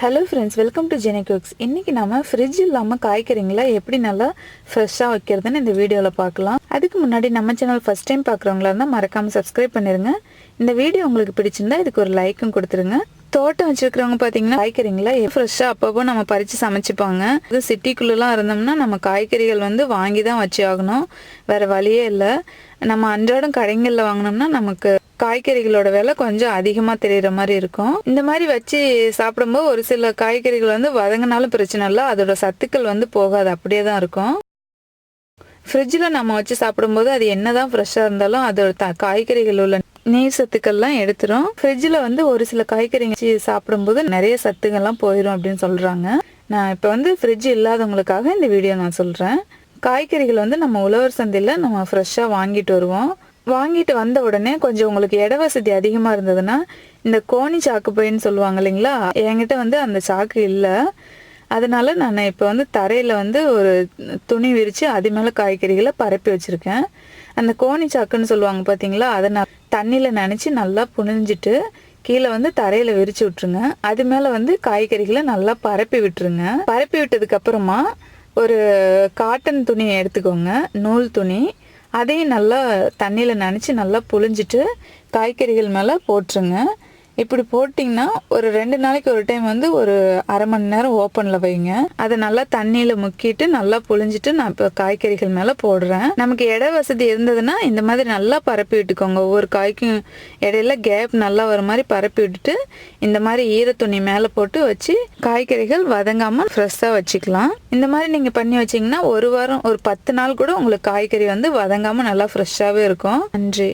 Hello friends welcome to Jeni cooks இன்றைக்கி நம்ம fridge இல்லாமல் காய்கறிங்களை எப்படி நல்லா ஃப்ரெஷ்ஷாக வைக்கிறதுன்னு இந்த வீடியோவில் பார்க்கலாம். அதுக்கு முன்னாடி நம்ம சேனல் ஃபஸ்ட் டைம் பார்க்குறவங்களா இருந்தால் மறக்காமல் சப்ஸ்கிரைப் பண்ணிடுங்க இந்த வீடியோ உங்களுக்கு பிடிச்சிருந்தா இதுக்கு ஒரு லைக்கும் கொடுத்துருங்க. தோட்டம் வச்சிருக்கிறவங்க பார்த்தீங்கன்னா காய்கறிங்களா ஃப்ரெஷ்ஷாக அப்பப்போ நம்ம பறித்து சமைச்சுப்பாங்க. இது சிட்டிக்குள்ளெலாம் இருந்தோம்னா நம்ம காய்கறிகள் வந்து வாங்கி தான் வச்சு ஆகணும். வேறு வழியே இல்லை. நம்ம அன்றாடம் கடைங்களில் வாங்கினோம்னா நமக்கு காய்கறிகளோட விலை கொஞ்சம் அதிகமாக தெரிகிற மாதிரி இருக்கும். இந்த மாதிரி வச்சு சாப்பிடும்போது ஒரு சில காய்கறிகள் வந்து வதங்கினாலும் பிரச்சனை இல்லை. அதோட சத்துக்கள் வந்து போகாது. அப்படியே தான் இருக்கும். ஃப்ரிட்ஜில் நம்ம வச்சு சாப்பிடும்போது அது என்ன தான் ஃப்ரெஷ்ஷாக இருந்தாலும் அதோட த காய்கறிகள் உள்ள நீர் சத்துக்கள்லாம் எடுத்துரும். ஃப்ரிட்ஜில் வந்து ஒரு சில காய்கறிங்க வச்சு சாப்பிடும்போது நிறைய சத்துக்கள்லாம் போயிடும் அப்படின்னு சொல்கிறாங்க நான் இப்போ வந்து ஃப்ரிட்ஜ் இல்லாதவங்களுக்காக இந்த வீடியோ நான் சொல்கிறேன் காய்கறிகள் வந்து நம்ம உழவர் சந்தையில் நம்ம ஃப்ரெஷ்ஷாக வாங்கிட்டு வருவோம். வாங்கிட்டு வந்த உடனே கொஞ்சம் உங்களுக்கு இட வசதி அதிகமாக இருந்ததுன்னா இந்த கோணி சாக்கு பைன்னு சொல்லுவாங்க இல்லைங்களா? என்கிட்ட வந்து அந்த சாக்கு இல்லை. அதனால நான் இப்போ வந்து தரையில் வந்து ஒரு துணி விரித்து அது மேலே காய்கறிகளை பரப்பி வச்சுருக்கேன். அந்த கோணி சாக்குன்னு சொல்லுவாங்க பார்த்தீங்களா அதை நான் தண்ணியில் நினச்சி நல்லா புனிஞ்சிட்டு கீழே வந்து தரையில் விரிச்சு விட்டுருங்க. அது மேலே வந்து காய்கறிகளை நல்லா பரப்பி விட்டுருங்க. பரப்பி விட்டதுக்கு அப்புறமா ஒரு காட்டன் துணியை எடுத்துக்கோங்க நூல் துணி. அதையும் நல்லா தண்ணியில் நினச்சி நல்லா புழிஞ்சிட்டு காய்கறிகள் மேலே போட்டுருங்க. இப்படி போட்டிங்கன்னா ஒரு ரெண்டு நாளைக்கு ஒரு டைம் வந்து ஒரு அரை மணி நேரம் ஓப்பனில் வைங்க. அதை நல்லா தண்ணியில் முக்கிட்டு நல்லா புழிஞ்சிட்டு நான் இப்போ காய்கறிகள் மேலே போடுறேன். நமக்கு இட வசதி இருந்ததுன்னா இந்த மாதிரி நல்லா பரப்பி விட்டுக்கோங்க. ஒவ்வொரு காய்க்கும் இடையில கேப் நல்லா வர மாதிரி பரப்பி விட்டுட்டு இந்த மாதிரி ஈரத்துணி மேலே போட்டு வச்சு காய்கறிகள் வதங்காமல் ஃப்ரெஷ்ஷாக வச்சுக்கலாம். இந்த மாதிரி நீங்கள் பண்ணி வச்சிங்கன்னா ஒரு வாரம் ஒரு பத்து நாள் கூட உங்களுக்கு காய்கறி வந்து வதங்காமல் நல்லா ஃப்ரெஷ்ஷாகவே இருக்கும். நன்றி.